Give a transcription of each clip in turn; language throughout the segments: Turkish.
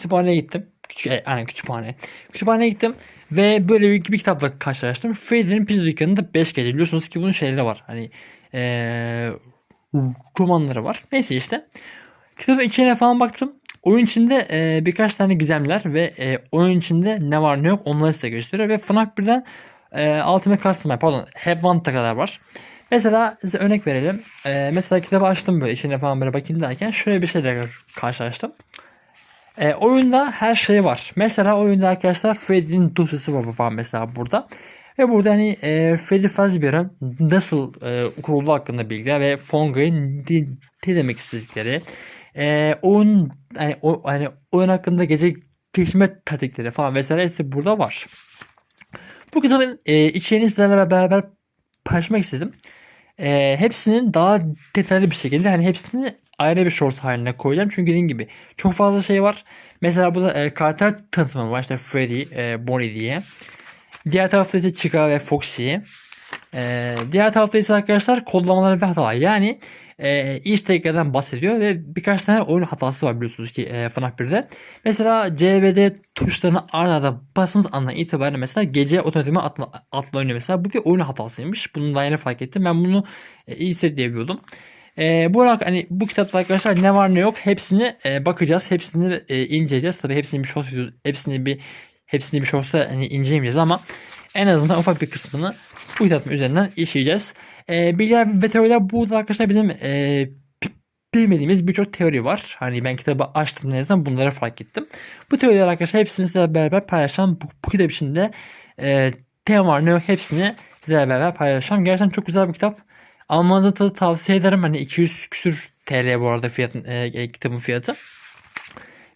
kütüphaneye gittim. Küçük, e, kütüphane. Kütüphaneye gittim ve böyle bir, bir kitapla karşılaştım. Freddy'nin Pizza Dükkanı'nda 5 gece. Biliyorsunuz ki bunun şeyleri var. Hani eee romanları var. Neyse işte. Kitabın içine falan baktım. Oyun içinde e, birkaç tane gizemler ve e, oyun içinde ne var ne yok onları size gösteriyor. Ve FNAF 1'den e, Ultimate Customer pardon Have Wanted kadar var. Mesela size örnek verelim. E, mesela kitabı açtım böyle içine falan böyle bakayım derken şöyle bir şeyle karşılaştım. E, oyunda her şey var. Mesela oyunda arkadaşlar Freddy'nin dosyası var falan mesela burada. Ve burada hani e, Freddy Fazbear'ın nasıl e, kurulduğu hakkında bilgiler ve Fonga'nın ne, demek istedikleri. E, oyun hani, o, hani oyun hakkında gece geçme taktikleri falan vesaire hepsi burada var. Bu kitabın e, içeriğini sizlerle beraber paylaşmak istedim. E, hepsinin daha detaylı bir şekilde hani hepsini ayrı bir short haline koyacağım. Çünkü dediğim gibi çok fazla şey var. Mesela burada e, karakter tanıtımı var. İşte Freddy, e, Bonnie diye. Diğer tarafta ise Chica ve Foxy. E, diğer tarafta ise arkadaşlar kodlamalar ve hatalar. Yani e, easter egg'lerden bahsediyor ve birkaç tane oyun hatası var biliyorsunuz ki e, FNAF 1'de. Mesela CBD tuşlarını arda arda basınız andan itibaren mesela gece otomatikman atla, atla oynuyor mesela. Bu bir oyun hatasıymış. Bunu daha yeni fark ettim. Ben bunu e, easter diyebiliyordum. E, bu arada hani bu kitapta arkadaşlar ne var ne yok hepsini e, bakacağız. Hepsini e, inceleyeceğiz. Tabii hepsini bir short hepsini bir hepsini bir shortsa hani incelemeyeceğiz ama en azından ufak bir kısmını bu kitabın üzerinden işleyeceğiz. E, bilgiler ve teoriler burada arkadaşlar bizim e, bilmediğimiz birçok teori var. Hani ben kitabı açtım ne zaman bunları fark ettim. Bu teoriler arkadaşlar hepsini sizlerle beraber paylaşacağım. Bu, bu kitap içinde e, tema var ne yok hepsini sizlerle beraber paylaşacağım. Gerçekten çok güzel bir kitap. Almanızı da tavsiye ederim. Hani 200 küsür TL bu arada fiyatın, e, kitabın fiyatı.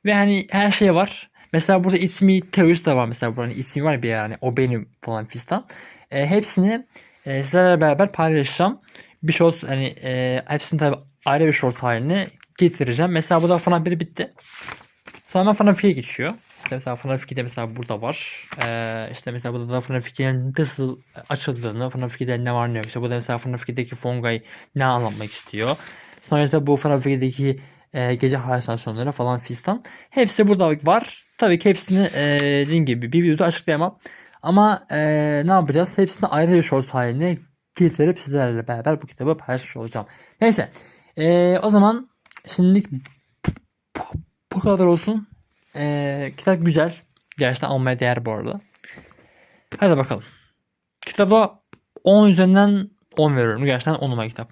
Ve hani her şey var. Mesela burada ismi teorisi de var. Mesela buranın ismi var bir yani. O benim falan fistan. E, hepsini e, sizlerle beraber paylaşacağım. Bir short hani e, hepsini tabi ayrı bir short haline getireceğim. Mesela burada FNAF 1 bitti. Sonra FNAF 2'ye geçiyor. İşte mesela FNAF 2'de mesela burada var. Ee, işte mesela burada da FNAF 2'nin nasıl açıldığını, FNAF 2'de ne var ne yok. İşte burada mesela FNAF 2'deki Fongay ne anlatmak istiyor. Sonra işte bu FNAF 2'deki e, gece halüsinasyonları falan fistan. Hepsi burada var. Tabii ki hepsini e, dediğim gibi bir videoda açıklayamam. Ama e, ne yapacağız? Hepsini ayrı bir short haline getirip sizlerle beraber bu kitabı paylaşmış olacağım. Neyse. E, o zaman şimdilik bu kadar olsun. E, kitap güzel. Gerçekten almaya değer bu arada. Hadi bakalım. Kitaba 10 üzerinden 10 veriyorum. Gerçekten 10 numara kitap.